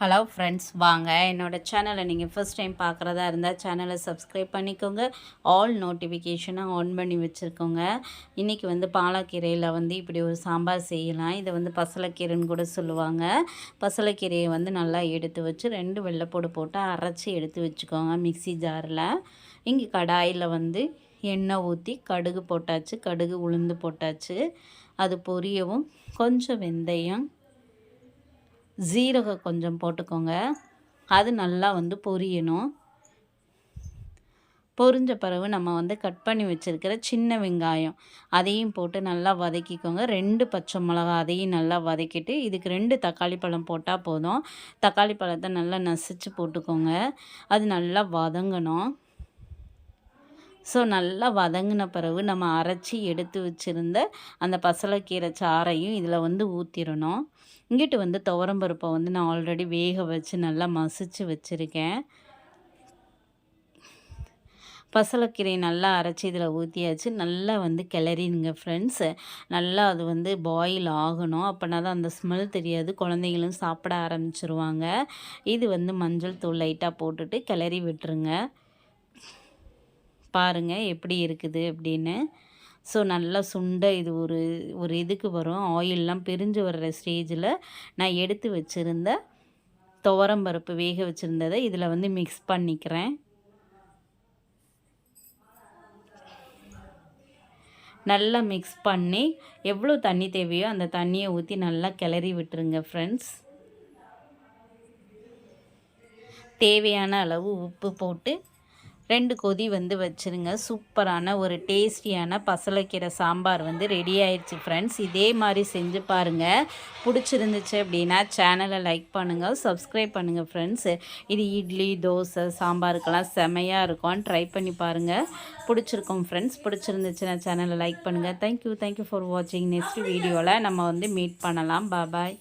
Hello friends வாங்க. என்னோடய சேனலை நீங்கள் ஃபஸ்ட் டைம் பார்க்குறதா இருந்தால் சேனலை சப்ஸ்கிரைப் பண்ணிக்கோங்க. ஆல் நோட்டிஃபிகேஷனாக ஆன் பண்ணி வச்சுருக்கோங்க. இன்றைக்கி வந்து பாலக்கீரையில் வந்து இப்படி ஒரு சாம்பார் செய்யலாம். இதை வந்து பசலைக்கீரைன்னு கூட சொல்லுவாங்க. பசலைக்கீரையை வந்து நல்லா எடுத்து வச்சு ரெண்டு வெள்ளைப்பூடு போட்டு அரைச்சி எடுத்து வச்சுக்கோங்க மிக்ஸி ஜாரில். இங்கே கடாயில் வந்து எண்ணெய் ஊற்றி கடுகு போட்டாச்சு. கடுகு உளுந்து போட்டாச்சு. அது பொரியவும். கொஞ்சம் வெந்தயம் ஜீரகம் கொஞ்சம் போட்டுக்கோங்க. அது நல்லா வந்து பொரியணும். பொரிஞ்ச பிறகு நம்ம வந்து கட் பண்ணி வச்சுருக்கிற சின்ன வெங்காயம் அதையும் போட்டு நல்லா வதக்கிக்கோங்க. ரெண்டு பச்சை மிளகா அதையும் நல்லா வதக்கிட்டு இதுக்கு ரெண்டு தக்காளி பழம் போட்டால் போதும். தக்காளி பழத்தை நல்லா நசிச்சு போட்டுக்கோங்க. அது நல்லா வதங்கணும். ஸோ நல்லா வதங்கின பிறகு நம்ம அரைச்சி எடுத்து வச்சுருந்த அந்த பசலைக்கீரை சாறையும் இதில் வந்து ஊற்றிடணும் இங்கிட்டு வந்து துவரம்பருப்பை வந்து நான் ஆல்ரெடி வேக வச்சு நல்லா மசிச்சு வச்சுருக்கேன். பசலக்கீரையை நல்லா அரைச்சி இதில் ஊற்றியாச்சு நல்லா வந்து கிளறினுங்க ஃப்ரெண்ட்ஸ் நல்லா அது வந்து பாயில் ஆகணும். அப்படின்னா தான் அந்த ஸ்மெல் தெரியாது. குழந்தைங்களும் சாப்பிட ஆரம்பிச்சிருவாங்க. இது வந்து மஞ்சள் தூள் லைட்டாக போட்டுட்டு கிளறி விட்டுருங்க. பாருங்கள் எப்படி இருக்குது அப்படின்னு. ஸோ நல்லா சுண்ட இது ஒரு ஒரு இதுக்கு வரும். ஆயிலெலாம் பிரிஞ்சு வர்ற ஸ்டேஜில் நான் எடுத்து வச்சுருந்த துவரம்பருப்பு வேக வச்சுருந்ததை இதில் வந்து மிக்ஸ் பண்ணிக்கிறேன். நல்லா மிக்ஸ் பண்ணி எவ்வளோ தண்ணி தேவையோ அந்த தண்ணியை ஊற்றி நல்லா கிளறி விட்டுருங்க ஃப்ரெண்ட்ஸ் தேவையான அளவு உப்பு போட்டு ரெண்டு கொதி வந்து வச்சுருங்க. சூப்பரான ஒரு டேஸ்டியான பசலைக்கீரை சாம்பார் வந்து ரெடி ஆயிடுச்சு ஃப்ரெண்ட்ஸ் இதே மாதிரி செஞ்சு பாருங்கள் பிடிச்சிருந்துச்சு அப்படின்னா சேனலை லைக் பண்ணுங்கள் சப்ஸ்கிரைப் பண்ணுங்கள் ஃப்ரெண்ட்ஸ் இது இட்லி தோசை சாம்பாருக்கெல்லாம் செமையாக இருக்கும். ட்ரை பண்ணி பாருங்கள் பிடிச்சிருக்கோம் ஃப்ரெண்ட்ஸ் பிடிச்சிருந்துச்சுன்னா சேனலை லைக் பண்ணுங்கள் thank you thank you for வாட்சிங் நெக்ஸ்ட் வீடியோவில் நம்ம வந்து மீட் பண்ணலாம். பாபாய்